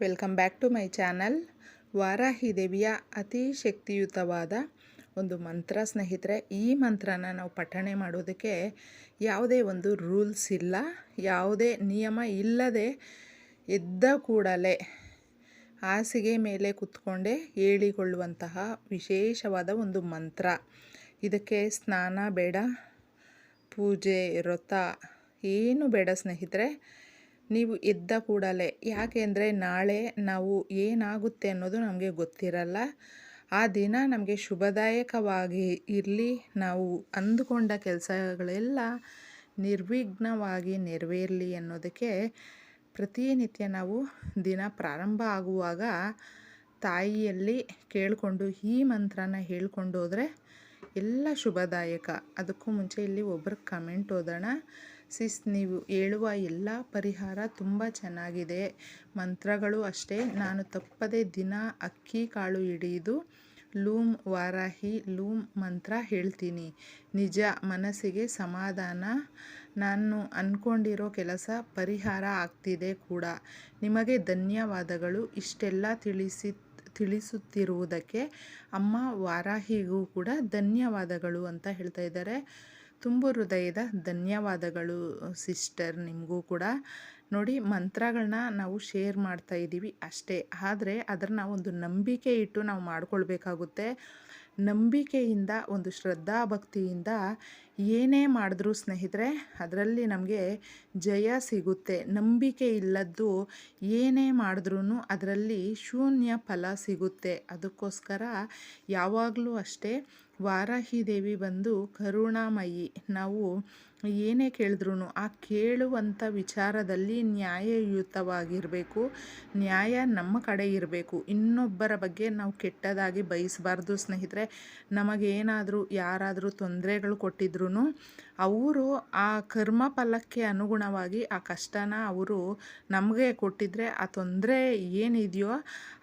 Welcome back to my channel. Varahi ದೇವಿಯ ಅತಿ ಶಕ್ತಿಯುತವಾದ ಒಂದು ಮಂತ್ರ ಸ್ನೇಹಿತರೆ, ಈ ಮಂತ್ರನ ನಾವು ಪಠಣೆ ಮಾಡೋದಕ್ಕೆ ಯಾವುದೇ ಒಂದು ರೂಲ್ಸ್ ಇಲ್ಲ, ಯಾವುದೇ ನಿಯಮ ಇಲ್ಲದೆ ಎದ್ದ ಕೂಡಲೇ ಹಾಸಿಗೆ ಮೇಲೆ ಕುತ್ಕೊಂಡೇ ಹೇಳಿಕೊಳ್ಳುವಂತಹ ವಿಶೇಷವಾದ ಒಂದು ಮಂತ್ರ. ಇದಕ್ಕೆ ಸ್ನಾನ ಬೇಡ, ಪೂಜೆ ವ್ರತ ಏನು ಬೇಡ ಸ್ನೇಹಿತರೆ. ನೀವು ಇದ್ದ ಕೂಡಲೇ. ಯಾಕೆಂದರೆ ನಾಳೆ ನಾವು ಏನಾಗುತ್ತೆ ಅನ್ನೋದು ನಮಗೆ ಗೊತ್ತಿರಲ್ಲ. ಆ ದಿನ ನಮಗೆ ಶುಭದಾಯಕವಾಗಿ ಇರಲಿ. ನಾವು ಅಂದುಕೊಂಡ ಕೆಲಸಗಳೆಲ್ಲ ನಿರ್ವಿಘ್ನವಾಗಿ ನೆರವೇರಲಿ ಅನ್ನೋದಕ್ಕೆ ಪ್ರತಿನಿತ್ಯ ನಾವು ದಿನ ಪ್ರಾರಂಭ ಆಗುವಾಗ ತಾಯಿಯಲ್ಲಿ ಕೇಳಿಕೊಂಡು ಈ ಮಂತ್ರನ ಹೇಳ್ಕೊಂಡು ಹೋದರೆ ಎಲ್ಲ ಶುಭದಾಯಕ. ಅದಕ್ಕೂ ಮುಂಚೆ ಇಲ್ಲಿ ಒಬ್ಬರು ಕಮೆಂಟ್ ಓದೋಣ. ಸಿಸ್, ನೀವು ಹೇಳುವ ಎಲ್ಲ ಪರಿಹಾರ ತುಂಬ ಚೆನ್ನಾಗಿದೆ. ಮಂತ್ರಗಳು ಅಷ್ಟೇ. ನಾನು ತಪ್ಪದೆ ದಿನ ಅಕ್ಕಿ ಕಾಳು ಹಿಡಿದು ಲೂಮ್ ವಾರಾಹಿ, ಲೂಮ್ ಮಂತ್ರ ಹೇಳ್ತೀನಿ. ನಿಜ ಮನಸ್ಸಿಗೆ ಸಮಾಧಾನ. ನಾನು ಅಂದ್ಕೊಂಡಿರೋ ಕೆಲಸ ಪರಿಹಾರ ಆಗ್ತಿದೆ ಕೂಡ. ನಿಮಗೆ ಧನ್ಯವಾದಗಳು. ಇಷ್ಟೆಲ್ಲ ತಿಳಿಸಿ, ತಿಳಿಸುತ್ತಿರುವುದಕ್ಕೆ ಅಮ್ಮ ವಾರಾಹಿಗೂ ಕೂಡ ಧನ್ಯವಾದಗಳು ಅಂತ ಹೇಳ್ತಾ ಇದ್ದಾರೆ. ತುಂಬ ಹೃದಯದ ಧನ್ಯವಾದಗಳು, ಸಿಸ್ಟರ್, ನಿಮಗೂ ಕೂಡ. ನೋಡಿ ಮಂತ್ರಗಳನ್ನ ನಾವು ಶೇರ್ ಮಾಡ್ತಾ ಇದ್ದೀವಿ ಅಷ್ಟೇ. ಆದರೆ ಅದನ್ನು ಒಂದು ನಂಬಿಕೆ ಇಟ್ಟು ನಾವು ಮಾಡ್ಕೊಳ್ಬೇಕಾಗುತ್ತೆ. ನಂಬಿಕೆಯಿಂದ, ಒಂದು ಶ್ರದ್ಧಾ ಭಕ್ತಿಯಿಂದ ಏನೇ ಮಾಡಿದ್ರೂ ಸ್ನೇಹಿತರೆ, ಅದರಲ್ಲಿ ನಮಗೆ ಜಯ ಸಿಗುತ್ತೆ. ನಂಬಿಕೆ ಇಲ್ಲದ್ದು ಏನೇ ಮಾಡಿದ್ರೂ ಅದರಲ್ಲಿ ಶೂನ್ಯ ಫಲ ಸಿಗುತ್ತೆ. ಅದಕ್ಕೋಸ್ಕರ ಯಾವಾಗಲೂ ಅಷ್ಟೇ ವಾರಾಹಿ ದೇವಿ ಬಂದು ಕರುಣಾಮಯಿ, ನಾವು ಏನೇ ಕೇಳಿದ್ರು ಆ ಕೇಳುವಂಥ ವಿಚಾರದಲ್ಲಿ ನ್ಯಾಯಯುತವಾಗಿರಬೇಕು. ನ್ಯಾಯ ನಮ್ಮ ಕಡೆ ಇರಬೇಕು. ಇನ್ನೊಬ್ಬರ ಬಗ್ಗೆ ನಾವು ಕೆಟ್ಟದಾಗಿ ಬಯಸಬಾರ್ದು ಸ್ನೇಹಿತರೆ. ನಮಗೇನಾದರೂ ಯಾರಾದರೂ ತೊಂದರೆಗಳು ಕೊಟ್ಟಿದ್ರು ಅವರು ಆ ಕರ್ಮ ಫಲಕ್ಕೆ ಅನುಗುಣವಾಗಿ ಆ ಕಷ್ಟನ ಅವರು ನಮಗೆ ಕೊಟ್ಟಿದ್ರೆ ಆ ತೊಂದರೆ ಏನಿದೆಯೋ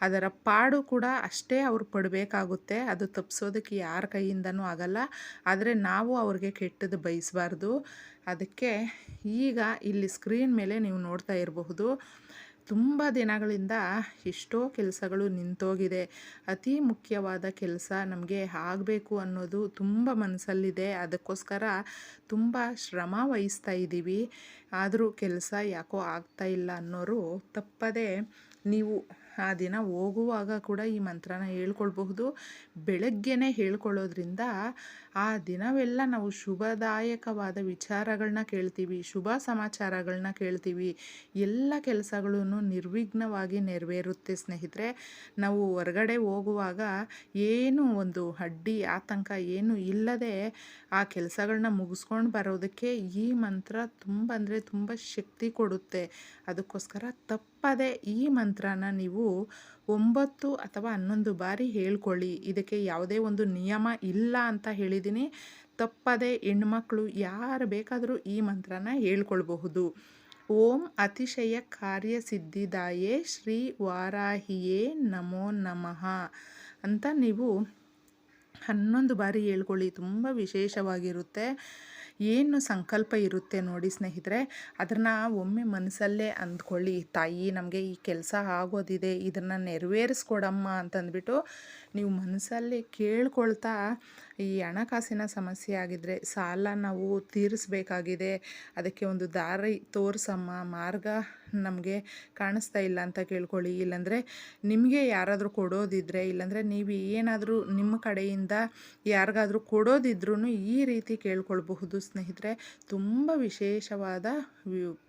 ಅದರ ಪಾಡು ಕೂಡ ಅಷ್ಟೇ ಅವ್ರು ಪಡಬೇಕಾಗುತ್ತೆ. ಅದು ತಪ್ಪಿಸೋದಕ್ಕೆ ಯಾರ ಕೈಯಿಂದನೂ ಆಗಲ್ಲ. ಆದರೆ ನಾವು ಅವ್ರಿಗೆ ಕೆಟ್ಟದ್ದು ಬಯಸಬಾರ್ದು. ಅದಕ್ಕೆ ಈಗ ಇಲ್ಲಿ ಸ್ಕ್ರೀನ್ ಮೇಲೆ ನೀವು ನೋಡ್ತಾ ಇರಬಹುದು. ತುಂಬ ದಿನಗಳಿಂದ ಎಷ್ಟೋ ಕೆಲಸಗಳು ನಿಂತೋಗಿದೆ. ಅತಿ ಮುಖ್ಯವಾದ ಕೆಲಸ ನಮಗೆ ಆಗಬೇಕು ಅನ್ನೋದು ತುಂಬ ಮನಸ್ಸಲ್ಲಿದೆ. ಅದಕ್ಕೋಸ್ಕರ ತುಂಬ ಶ್ರಮ ವಹಿಸ್ತಾ ಇದ್ದೀವಿ. ಆದರೂ ಕೆಲಸ ಯಾಕೋ ಆಗ್ತಾ ಇಲ್ಲ ಅನ್ನೋರು ತಪ್ಪದೆ ನೀವು ಆ ದಿನ ಹೋಗುವಾಗ ಕೂಡ ಈ ಮಂತ್ರನ ಹೇಳ್ಕೊಳ್ಬಹುದು. ಬೆಳಗ್ಗೆನೇ ಹೇಳ್ಕೊಳ್ಳೋದ್ರಿಂದ ಆ ದಿನವೆಲ್ಲ ನಾವು ಶುಭದಾಯಕವಾದ ವಿಚಾರಗಳನ್ನ ಕೇಳ್ತೀವಿ, ಶುಭ ಸಮಾಚಾರಗಳನ್ನ ಕೇಳ್ತೀವಿ. ಎಲ್ಲ ಕೆಲಸಗಳನ್ನು ನಿರ್ವಿಘ್ನವಾಗಿ ನೆರವೇರುತ್ತೆ ಸ್ನೇಹಿತರೆ. ನಾವು ಹೊರಗಡೆ ಹೋಗುವಾಗ ಏನು ಒಂದು ಅಡ್ಡಿ, ಆತಂಕ ಏನು ಇಲ್ಲದೆ ಆ ಕೆಲಸಗಳನ್ನ ಮುಗಿಸ್ಕೊಂಡು ಬರೋದಕ್ಕೆ ಈ ಮಂತ್ರ ತುಂಬ ಅಂದರೆ ತುಂಬ ಶಕ್ತಿ ಕೊಡುತ್ತೆ. ಅದಕ್ಕೋಸ್ಕರ ತಪ್ಪದೆ ಈ ಮಂತ್ರನ ನೀವು ಒಂಬತ್ತು ಅಥವಾ ಹನ್ನೊಂದು ಬಾರಿ ಹೇಳ್ಕೊಳ್ಳಿ. ಇದಕ್ಕೆ ಯಾವುದೇ ಒಂದು ನಿಯಮ ಇಲ್ಲ ಅಂತ ಹೇಳಿದ್ದೀನಿ ತಪ್ಪದೆ ಹೆಣ್ಮಕ್ಳು ಯಾರು ಬೇಕಾದರೂ ಈ ಮಂತ್ರನ ಹೇಳ್ಕೊಳ್ಬಹುದು. ಓಂ ಅತಿಶಯ ಕಾರ್ಯಸಿದ್ಧಿದಾಯೇ ಶ್ರೀ ವಾರಾಹಿಯೇ ನಮೋ ನಮಃ. ಅಂತ ನೀವು ಹನ್ನೊಂದು ಬಾರಿ ಹೇಳ್ಕೊಳ್ಳಿ. ತುಂಬ ವಿಶೇಷವಾಗಿರುತ್ತೆ. ಏನು ಸಂಕಲ್ಪ ಇರುತ್ತೆ ನೋಡಿ ಸ್ನೇಹಿತರೆ, ಅದನ್ನು ಒಮ್ಮೆ ಮನಸ್ಸಲ್ಲೇ ಅಂದ್ಕೊಳ್ಳಿ. ತಾಯಿ, ನಮಗೆ ಈ ಕೆಲಸ ಆಗೋದಿದೆ, ಇದನ್ನು ನೆರವೇರಿಸ್ಕೊಡಮ್ಮ ಅಂತಂದ್ಬಿಟ್ಟು ನೀವು ಮನಸ್ಸಲ್ಲೇ ಕೇಳ್ಕೊಳ್ತಾ ಈ ಹಣಕಾಸಿನ ಸಮಸ್ಯೆ ಆಗಿದ್ದರೆ ಸಾಲ ನಾವು ತೀರಿಸಬೇಕಾಗಿದೆ. ಅದಕ್ಕೆ ಒಂದು ದಾರಿ ತೋರಿಸಮ್ಮ. ಮಾರ್ಗ ನಮಗೆ ಕಾಣಿಸ್ತಾ ಇಲ್ಲ ಅಂತ ಕೇಳ್ಕೊಳ್ಳಿ. ಇಲ್ಲಾಂದರೆ ನಿಮಗೆ ಯಾರಾದರೂ ಕೊಡೋದಿದ್ದರೆ ಇಲ್ಲಾಂದರೆ ನೀವು ಏನಾದರೂ ನಿಮ್ಮ ಕಡೆಯಿಂದ ಯಾರಿಗಾದರೂ ಕೊಡೋದಿದ್ರೂ ಈ ರೀತಿ ಕೇಳ್ಕೊಳ್ಬಹುದು. ಸ್ನೇಹಿತರೆ, ತುಂಬ ವಿಶೇಷವಾದ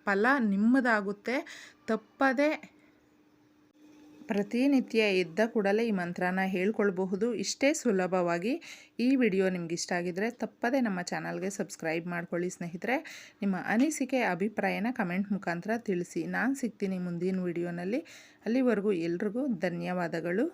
ಫಲ ನಿಮ್ಮದಾಗುತ್ತೆ. ತಪ್ಪದೇ ಪ್ರತಿನಿತ್ಯ ಎದ್ದ ಕೂಡಲೇ ಈ ಮಂತ್ರನ ಹೇಳ್ಕೊಳ್ಬಹುದು. ಇಷ್ಟೇ ಸುಲಭವಾಗಿ ಈ ವಿಡಿಯೋ ನಿಮ್ಗೆ ಇಷ್ಟ ಆಗಿದ್ರೆ ತಪ್ಪದೇ ನಮ್ಮ ಚಾನಲ್ಗೆ ಸಬ್ಸ್ಕ್ರೈಬ್ ಮಾಡ್ಕೊಳ್ಳಿ ಸ್ನೇಹಿತರೆ. ನಿಮ್ಮ ಅನಿಸಿಕೆ, ಅಭಿಪ್ರಾಯನ ಕಮೆಂಟ್ ಮುಖಾಂತರ ತಿಳಿಸಿ. ನಾನು ಸಿಗ್ತೀನಿ ಮುಂದಿನ ವಿಡಿಯೋನಲ್ಲಿ. ಅಲ್ಲಿವರೆಗೂ ಎಲ್ರಿಗೂ ಧನ್ಯವಾದಗಳು.